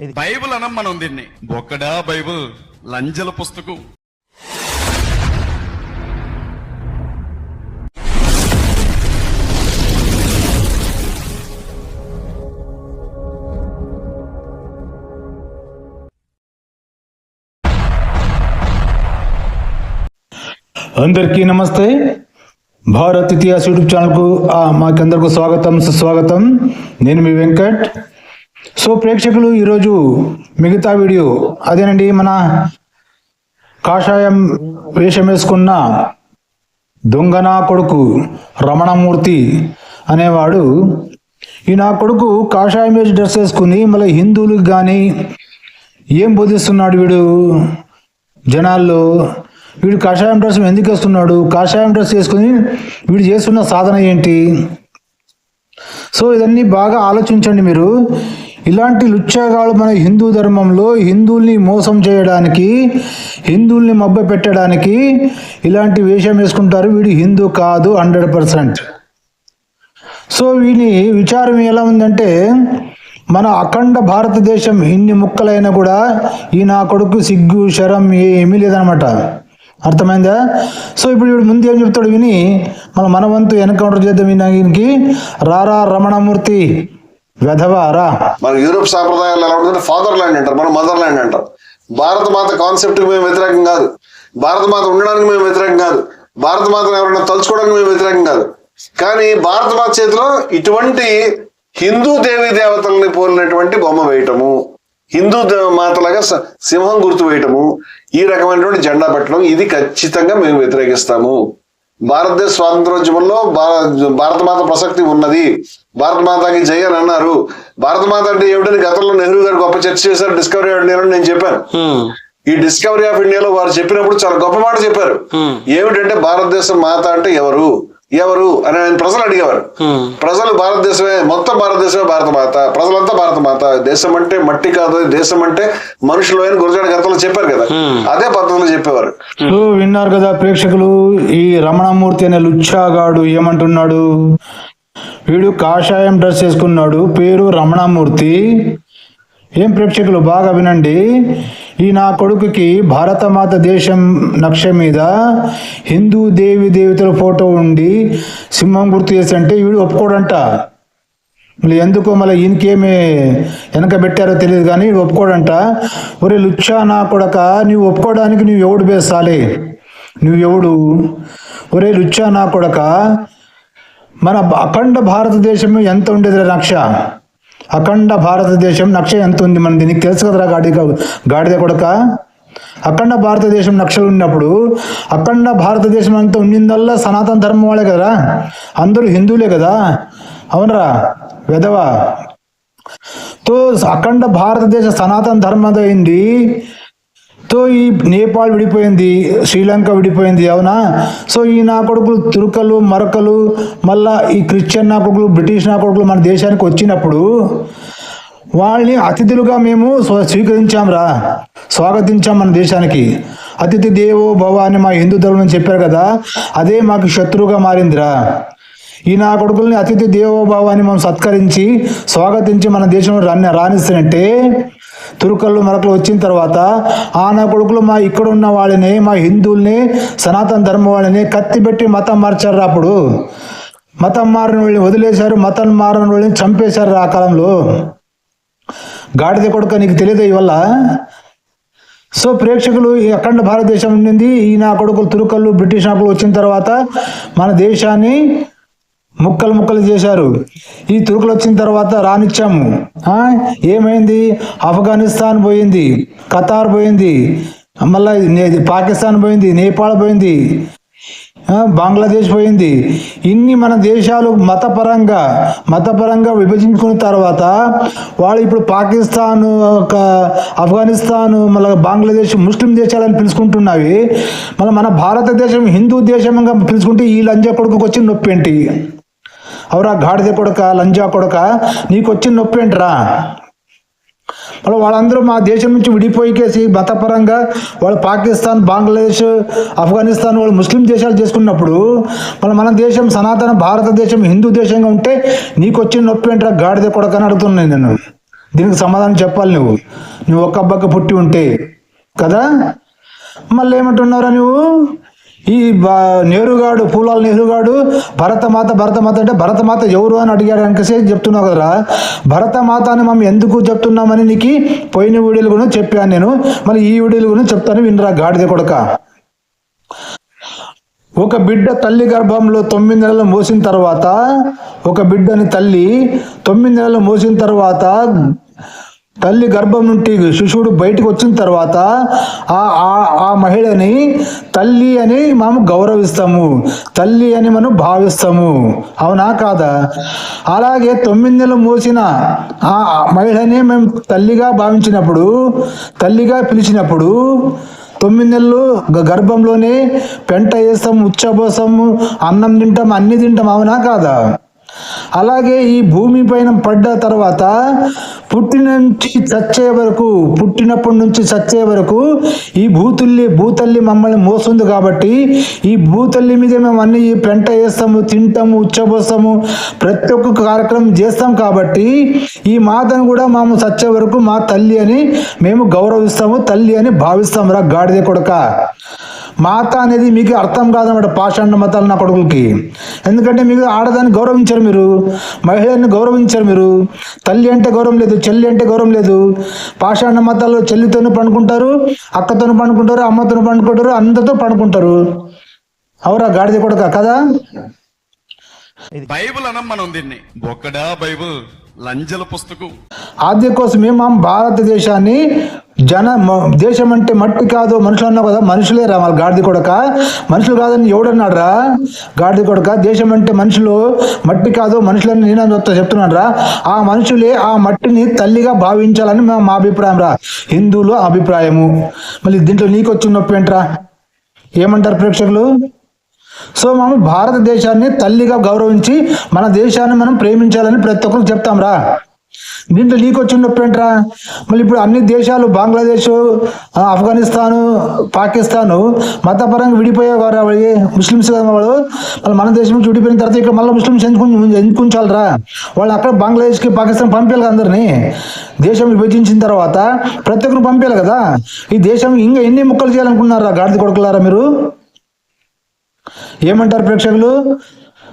Bible అనం మనం దీన్ని. ఒక్కడా బైబిల్ లంజల పుస్తకం. అందరికీ నమస్తే. భారత్ ఇతిహాస్ యూట్యూబ్ ఛానల్కు మాకందరికీ స్వాగతం సుస్వాగతం. నేను మీ వెంకట్. సో ప్రేక్షకులు ఈరోజు మిగతా వీడియో అదేనండి మన కాషాయం వేషం వేసుకున్న దొంగ నా కొడుకు రమణమూర్తి అనేవాడు ఈ నా కొడుకు కాషాయం వేసి డ్రెస్ వేసుకుని మళ్ళీ హిందువులకు కానీ ఏం బోధిస్తున్నాడు వీడు? జనాల్లో వీడు కాషాయం డ్రెస్ ఎందుకు వేస్తున్నాడు కాషాయం డ్రెస్ వేసుకుని వీడు చేస్తున్న సాధన ఏంటి? సో ఇదన్నీ బాగా ఆలోచించండి మీరు. ఇలాంటి లుచ్చాగాళ్ళు మన హిందూ ధర్మంలో హిందువుల్ని మోసం చేయడానికి హిందువుల్ని మబ్బ పెట్టడానికి ఇలాంటి వేషం వేసుకుంటారు. వీడు హిందూ కాదు హండ్రెడ్ పర్సెంట్. సో వీని విచారం ఎలా ఉందంటే మన అఖండ భారతదేశం ఇన్ని ముక్కలైనా కూడా ఈ నా కొడుకు సిగ్గు శరం ఏమీ లేదనమాట. అర్థమైందా? సో ఇప్పుడు వీడు ముందు ఏం చెప్తాడు విని మన మనవంతు ఎన్కౌంటర్ చేద్దాం ఈయనకి. రారా రమణమూర్తి. వెధవారా? మన యూరోప్ సాంప్రదాయాలు ఎలా ఉంటుంది ఫాదర్ ల్యాండ్ అంటారు మనం మదర్ ల్యాండ్ అంటారు. భారత మాత కాన్సెప్ట్ మేము వ్యతిరేకం కాదు. భారత మాత ఉండడానికి మేము వ్యతిరేకం కాదు. భారత మాతను ఎవరైనా తలుచుకోవడానికి మేము వ్యతిరేకం కాదు. కానీ భారత మాత చేతిలో ఇటువంటి హిందూ దేవీ దేవతల్ని పోలినటువంటి బొమ్మ వేయటము హిందూ మాతలాగా స- సింహం గుర్తు వేయటము ఈ రకమైనటువంటి జెండా పెట్టడం ఇది ఖచ్చితంగా మేము వ్యతిరేకిస్తాము. భారతదేశ స్వాతంత్రోద్యమంలో భార- భారత మాత ప్రసక్తి ఉన్నది. భారత మాతకి జై అని అన్నారు భారత మాత అంటే ఏమిటని గతంలో నెహ్రూ గారు గొప్ప చర్చ చేశారు డిస్కవరీ ఆఫ్ ఇండియా నేను చెప్పాను. ఈ డిస్కవరీ ఆఫ్ ఇండియాలో వారు చెప్పినప్పుడు చాలా గొప్ప మాట చెప్పారు. ఏమిటంటే భారతదేశం మాత అంటే ఎవరు? ఎవరు అని ఆయన ప్రజలు అడిగేవారు. ప్రజలు భారతదేశమే మొత్తం భారతదేశమే భారత మాత ప్రజలంతా భారత మాత. దేశం అంటే మట్టి కాదు దేశం అంటే మనుషులు అని గురజాడ గతంలో చెప్పారు కదా. అదే పద్ధతిలో చెప్పేవారు. విన్నారు కదా ప్రేక్షకులు ఈ రమణమూర్తి అనే లుచ్చాగాడు ఏమంటున్నాడు? వీడు కాషాయం డ్రెస్ వేసుకున్నాడు పేరు రమణమూర్తి. ఏం ప్రేక్షకులు బాగా వినండి. ఈ నా కొడుకుకి భారతమాత దేశం నక్ష మీద హిందూ దేవి దేవతల ఫోటో ఉండి సింహం గుర్తు చేసి అంటే వీడు ఒప్పుకోడంట. మళ్ళీ ఎందుకో మళ్ళీ ఈయనకేమి వెనక పెట్టారో తెలియదు కానీ వీడు ఒప్పుకోడంట. ఒరే లుచ్చా నా కొడక నువ్వు ఒప్పుకోవడానికి నువ్వు ఎవడు బేసాలి నువ్వు ఎవడు? ఒరే లుచ్చా నా కొడక మన అఖండ భారతదేశం ఎంత ఉండేది నక్ష? అఖండ భారతదేశం నక్ష ఎంత ఉంది మన దీనికి తెలుసు కదరా గాడి గాడిద కొడక? అఖండ భారతదేశం నక్షలు ఉన్నప్పుడు అఖండ భారతదేశం అంతా ఉండిందల్లా సనాతన ధర్మం వాళ్ళే కదా అందరూ హిందువులే కదా? అవునరా? వెదవా తో అఖండ భారతదేశ సనాతన ధర్మదైంది తో ఈ నేపాల్ విడిపోయింది శ్రీలంక విడిపోయింది అవునా? సో ఈ నా కొడుకులు తురుకలు మరకలు మళ్ళా ఈ క్రిస్టియన్ నా కొడుకులు బ్రిటిష్ నా కొడుకులు మన దేశానికి వచ్చినప్పుడు వాళ్ళని అతిథులుగా మేము స్వ- స్వీకరించాంరా స్వాగతించాం మన దేశానికి. అతిథి దేవో భవ అని మా హిందూ ధర్మం చెప్పారు కదా అదే మాకు శత్రువుగా మారిందిరా. ఈ నా కొడుకుల్ని అతిథి దేవోభావ అని మనం సత్కరించి స్వాగతించి మన దేశంలో రాని రాణిస్తున్నట్టే తురుకళ్ళు మరకలు వచ్చిన తర్వాత ఆ నా కొడుకులు మా ఇక్కడ ఉన్న వాళ్ళని మా హిందువుల్ని సనాతన ధర్మం వాళ్ళని కత్తి పెట్టి మతం మార్చారు అప్పుడు. మతం మారిన వాళ్ళని వదిలేశారు మతం మారిన వాళ్ళని చంపేశారు ఆ కాలంలో. గాడిద కొడుక నీకు తెలియదు ఇవల్ల సో ప్రేక్షకులు ఈ అఖండ భారతదేశం ఉండింది ఈ నా కొడుకులు తురుకళ్ళు బ్రిటిష్ నాకులు వచ్చిన తర్వాత మన దేశాన్ని ముక్కలు ముక్కలు చేశారు. ఈ తురుకులు వచ్చిన తర్వాత రానిచ్చాము. ఏమైంది? ఆఫ్ఘనిస్తాన్ పోయింది ఖతార్ పోయింది మళ్ళీ పాకిస్తాన్ పోయింది నేపాల్ పోయింది బంగ్లాదేశ్ పోయింది. ఇన్ని మన దేశాలు మతపరంగా మతపరంగా విభజించుకున్న తర్వాత వాళ్ళు ఇప్పుడు పాకిస్తాన్ ఒక ఆఫ్ఘనిస్తాన్ మళ్ళీ బంగ్లాదేశ్ ముస్లిం దేశాలని పిలుచుకుంటున్నవి మళ్ళీ మన భారతదేశం హిందూ దేశంగా పిలుచుకుంటే ఈ లంజా కొడుకు వచ్చి నొప్పి ఏంటి అవురా గాడిద కొడక లంజా కొడక నీకు వచ్చిన నొప్పి ఏంట్రా? మళ్ళీ వాళ్ళందరూ మా దేశం నుంచి విడిపోయికేసి మతపరంగా వాళ్ళు పాకిస్తాన్ బంగ్లాదేశ్ ఆఫ్ఘనిస్తాన్ వాళ్ళు ముస్లిం దేశాలు చేసుకున్నప్పుడు మళ్ళీ మన దేశం సనాతన భారతదేశం హిందూ దేశంగా ఉంటే నీకు వచ్చిన నొప్పి ఏంట్రా గాడిద కొడక అని అడుగుతున్నాను నేను. దీనికి సమాధానం చెప్పాలి నువ్వు. నువ్వు ఒక్క అబ్బక్క పుట్టి ఉంటే. కదా? మళ్ళీ ఏమంటున్నారా నువ్వు? ఈ నెహ్రూగాడు పూలాల నెహ్రూగాడు భరతమాత భరతమాత అంటే భరతమాత ఎవరు అని అడిగాడు అనుకసే చెప్తున్నావు కదరా? భరతమాత అని మనం ఎందుకు చెప్తున్నామని నీకు పోయిన వీడియోలు కూడా చెప్పాను నేను. మళ్ళీ ఈ వీడియోలు కూడా చెప్తాను వినరా గాడిద కొడక. ఒక బిడ్డ తల్లి గర్భంలో తొమ్మిది నెలలు మోసిన తర్వాత ఒక బిడ్డని తల్లి తొమ్మిది నెలలు మోసిన తర్వాత తల్లి గర్భం నుండి శిశువుడు బయటకు వచ్చిన తర్వాత ఆ ఆ- మహిళని తల్లి అని మనం గౌరవిస్తాము. తల్లి అని మనం భావిస్తాము. అవునా కాదా? అలాగే తొమ్మిది నెలలు మోసిన ఆ మహిళని మేము తల్లిగా భావించినప్పుడు తల్లిగా పిలిచినప్పుడు తొమ్మిది నెలలు గ- గర్భంలోనే పెంట వేస్తాం ఉచ్చబోసాము అన్నం తింటాం అన్ని తింటాం అవునా కాదా? అలాగే ఈ భూమి పైన పడ్డ తర్వాత పుట్టిన నుంచి చచ్చే వరకు పుట్టినప్పటి నుంచి చచ్చే వరకు ఈ భూతుల్లి భూతల్లి మమ్మల్ని మోస్తుంది కాబట్టి ఈ భూతల్లి మీద మేము అన్ని ఈ పెంట వేస్తాము తింటాము ఉచ్చబోస్తాము ప్రతి ఒక్క కార్యక్రమం చేస్తాం కాబట్టి ఈ మాతను కూడా మేము చచ్చే వరకు మా తల్లి అని మేము గౌరవిస్తాము తల్లి అని భావిస్తాం రా గాడిద కొడక. మాత అనేది మీకు అర్థం కాదన్నమాట పాషాండ మతాలు నా కొడుకులకి. ఎందుకంటే మీకు ఆడదాన్ని గౌరవించారు మీరు. మహిళని గౌరవించారు మీరు. తల్లి అంటే గౌరవం లేదు చెల్లి అంటే గౌరవం లేదు. పాషాండ మతాల్లో చెల్లితోనూ పండుకుంటారు అక్కతోనూ పండుకుంటారు అమ్మతోనే పండుకుంటారు అందరితో పండుకుంటారు. అవురా గాడిద కొడక కదా? బైబుల్ అనం దీన్ని. బొక్కడా బైబుల్. లంజల పుస్తకం. ఆద్య కోసమే మా భారతదేశాన్ని జన దేశం అంటే మట్టి కాదు మనుషులు అన్నావు కదా మనుషులే రా వాళ్ళ గాడిది కొడక. మనుషులు కాదని ఎవడన్నాడు రా గాడిది కొడక దేశం అంటే మనుషులు మట్టి కాదు మనుషులని నేను చెప్తా చెప్తున్నాను రా ఆ మనుషులే ఆ మట్టిని తల్లిగా భావించాలని మా అభిప్రాయం రా. హిందువుల అభిప్రాయము. మళ్ళీ దీంట్లో నీకు వచ్చిన నొప్పి ఏంట్రా ఏమంటారు ప్రేక్షకులు? సో మనం భారతదేశాన్ని తల్లిగా గౌరవించి మన దేశాన్ని మనం ప్రేమించాలని ప్రతి ఒక్కరికి చెప్తాం రా. దీంట్లో నీకు వచ్చిన నొప్పి ఏంట్రా? మళ్ళీ ఇప్పుడు అన్ని దేశాలు బంగ్లాదేశ్ ఆఫ్ఘనిస్తాను పాకిస్తాను మతపరంగా విడిపోయేవారు వాళ్ళు ముస్లిమ్స్ కదా వాళ్ళు మళ్ళీ మన దేశం నుంచి విడిపోయిన తర్వాత ఇక్కడ మళ్ళీ ముస్లిమ్స్ ఎందుకు ఎందుకు వాళ్ళు అక్కడ బంగ్లాదేశ్కి పాకిస్తాన్ పంపించాలి కదా అందరినీ. దేశం విభజించిన తర్వాత ప్రతి ఒక్కరు పంపించాలి కదా. ఈ దేశం ఇంకా ఎన్ని ముక్కలు చేయాలనుకున్నారా? గాడిద కొడుకులారా మీరు? ఏమంటారు ప్రేక్షకులు?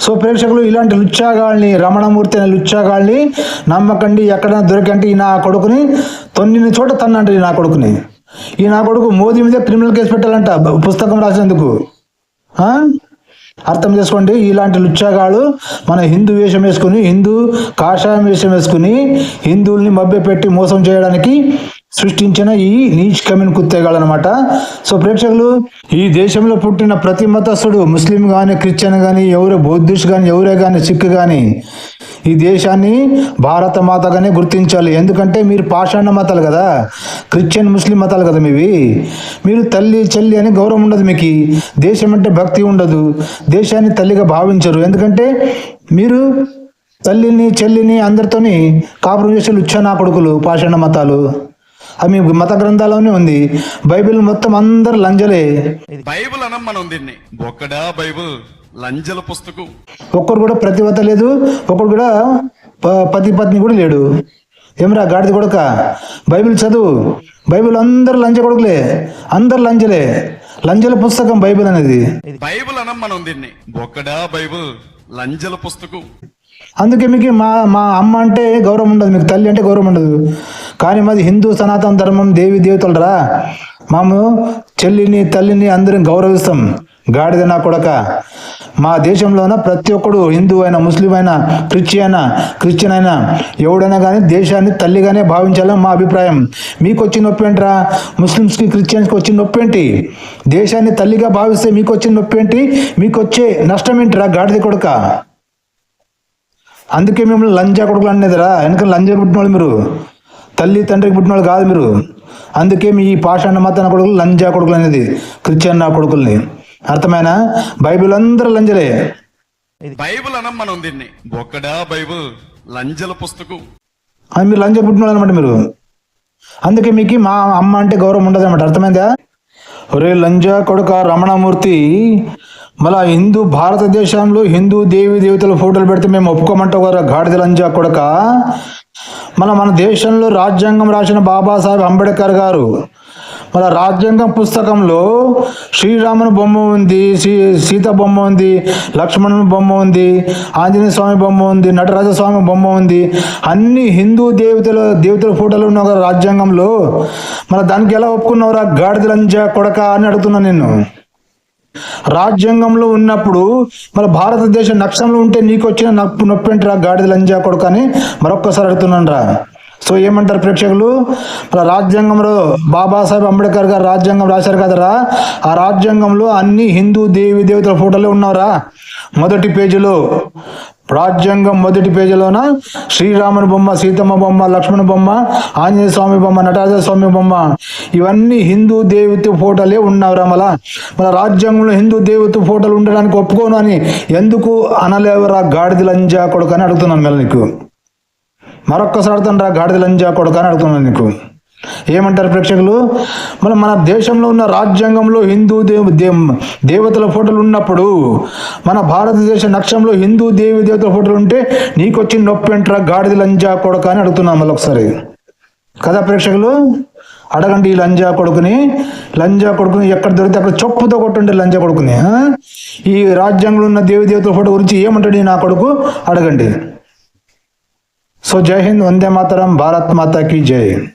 సో ప్రేక్షకులు ఇలాంటి లుచ్చాగాళ్ళని రమణమూర్తి అనే లుచ్చాగాళ్ళని నమ్మకండి ఎక్కడైనా దొరికంటే ఈ నా కొడుకుని తొన్నిన చోట తన్నంట ఈ నా కొడుకుని. ఈ నా కొడుకు మోదీ మీద క్రిమినల్ కేసు పెట్టాలంట పుస్తకం రాసినందుకు అర్థం చేసుకోండి ఇలాంటి లుచ్చాగాళ్ళు మన హిందూ వేషం వేసుకుని హిందూ కాషాయం వేషం వేసుకుని హిందువుల్ని మభ్యపెట్టి మోసం చేయడానికి సృష్టించిన ఈ నీచ్ కమిన్ కుత్తేగాళ్ళు అనమాట సో ప్రేక్షకులు ఈ దేశంలో పుట్టిన ప్రతి మతస్థుడు ముస్లిం కానీ క్రిస్టియన్ కానీ ఎవరు బౌద్ధిస్ట్ కానీ ఎవరే కానీ సిక్ కానీ ఈ దేశాన్ని భారత మాతగానే గుర్తించాలి. ఎందుకంటే మీరు పాషాణ మతాలు కదా. క్రిస్టియన్ ముస్లిం మతాలు కదా మీవి. మీరు తల్లి చెల్లి అని గౌరవం ఉండదు మీకు. దేశం అంటే భక్తి ఉండదు. దేశాన్ని తల్లిగా భావించరు. ఎందుకంటే మీరు తల్లిని చెల్లిని అందరితోని కాపురం చేసే లుచ్చా నా కొడుకులు పాషాణ మతాలు. అది మీ మత గ్రంథాల్లోనే ఉంది. బైబిల్ మొత్తం అందరు లంజలే. బైబిల్ అనం మనం దీన్ని. బొక్కడా బైబిల్? లంజల పుస్తకం. ఒక్కరు కూడా ప్రతివత లేదు. ఒకడు కూడా పతి పత్ని కూడా లేడు. ఏమరా గాడిద కొడక? బైబిల్ చదువు. బైబిల్ అందరు లంచ కొడుకులే. అందరు లంచలే లంచల పుస్తకం బైబిల్ అనేది. బైబిల్ అనం మనం దీన్ని. బొక్కడా బైబిల్? లంజల పుస్తకం. అందుకే మీకు మా మా అమ్మ అంటే గౌరవం ఉండదు. మీకు తల్లి అంటే గౌరవం ఉండదు. కానీ మాది హిందూ సనాతన ధర్మం దేవి దేవతలరా? మేము చెల్లిని తల్లిని అందరం గౌరవిస్తాం. గాడిద నా కొడక. మా దేశంలోన ప్రతి ఒక్కడు హిందూ అయినా ముస్లిం అయినా క్రిస్టియన్ క్రిస్టియన్ అయినా ఎవడైనా కానీ దేశాన్ని తల్లిగానే భావించాలని మా అభిప్రాయం. మీకు వచ్చిన నొప్పి ఏంట్రా? ముస్లిమ్స్కి క్రిస్టియన్స్కి వచ్చిన నొప్పి ఏంటి? దేశాన్ని తల్లిగా భావిస్తే మీకు వచ్చిన నొప్పి ఏంటి? మీకు వచ్చే నష్టం ఏంటిరా గాడిద కొడక? అందుకే మిమ్మల్ని లంజా కొడుకులు అనేదిరా వెనక లంజా పుట్టిన వాళ్ళు మీరు? తల్లి తండ్రికి పుట్టిన వాళ్ళు కాదు మీరు. అందుకే మీ ఈ పాషాణ మతాన కొడుకులు లంజా కొడుకులు అనేది క్రిస్టియన్ నా కొడుకుల్ని. అర్థమైనా? బైబిల్ అందరూ లంజలే. బైబిల్ అనం మనం దీన్ని. బొక్కడా బైబిల్? లంజల పుస్తకం. అది మీరు లంజా పుట్టిన వాళ్ళు అనమాట మీరు. అందుకే మీకు మా అమ్మ అంటే గౌరవం ఉండదు అనమాట అర్థమైందా? ఒరే లంజా కొడుక రమణమూర్తి మళ్ళా హిందూ భారతదేశంలో హిందూ దేవి దేవతల ఫోటోలు పెడితే మేము ఒప్పుకోమంటే ఒక గాడిదలంజా కొడక? మన మన దేశంలో రాజ్యాంగం రాసిన బాబాసాహెబ్ అంబేద్కర్ గారు మన రాజ్యాంగం పుస్తకంలో శ్రీరాముని బొమ్మ ఉంది శ్రీ సీత బొమ్మ ఉంది లక్ష్మణుని బొమ్మ ఉంది ఆంజనేయ స్వామి బొమ్మ ఉంది నటరాజ స్వామి బొమ్మ ఉంది. అన్ని హిందూ దేవతల దేవతల ఫోటోలు ఉన్న ఒక రాజ్యాంగంలో మన దానికి ఎలా ఒప్పుకున్నావురా గాడిదలంజా కొడక అని అడుగుతున్నా నేను రాజ్యాంగంలో ఉన్నప్పుడు మన భారతదేశం నక్షంలో ఉంటే నీకు వచ్చిన నొప్పి నొప్పి ఏంటిరా గాడిద లంజా కొడుకు అని మరొక్కసారి అడుగుతున్నాను రా సో ఏమంటారు ప్రేక్షకులు? రాజ్యాంగంలో బాబాసాహెబ్ అంబేద్కర్ గారు రాజ్యాంగం రాశారు కదరా? ఆ రాజ్యాంగంలో అన్ని హిందూ దేవి దేవతల ఫోటోలు ఉన్నారా మొదటి పేజీలో రాజ్యాంగం మొదటి పేజీలోన శ్రీరాముని బొమ్మ సీతమ్మ బొమ్మ లక్ష్మణ బొమ్మ ఆంజనేయ స్వామి బొమ్మ నటరాజ స్వామి బొమ్మ ఇవన్నీ హిందూ దేవత ఫోటోలే ఉన్నవరా మళ్ళా మన రాజ్యాంగంలో హిందూ దేవత ఫోటోలు ఉండడానికి ఒప్పుకోను అని ఎందుకు అనలేవరా గాడిద లంజా కొడుకు అని అడుగుతున్నాను మళ్ళీ నీకు. మరొక్కసారి తండ్రా రా గాడిద లంజా కొడుకు అని అడుగుతున్నాను నీకు. ఏమంటారు ప్రేక్షకులు? మన మన దేశంలో ఉన్న రాజ్యాంగంలో హిందూ దేవ దేవతల ఫోటోలు ఉన్నప్పుడు మన భారతదేశ నక్షంలో హిందూ దేవి దేవతల ఫోటోలు ఉంటే నీకు వచ్చి నొప్పి ఏంట్రా గాడిద లంజా కొడుకు అని అడుగుతున్నాం మళ్ళీ ఒకసారి. కదా ప్రేక్షకులు? అడగండి ఈ లంజా కొడుకుని. లంజా కొడుకుని ఎక్కడ దొరికితే అక్కడ చొప్పుతో కొట్టండి లంజా కొడుకుని ఈ రాజ్యాంగంలో ఉన్న దేవి దేవతల ఫోటో గురించి ఏమంటాడు నా కొడుకు? అడగండి. సో జై హింద్ వందే మాతరం భారత్ మాతాకి జై.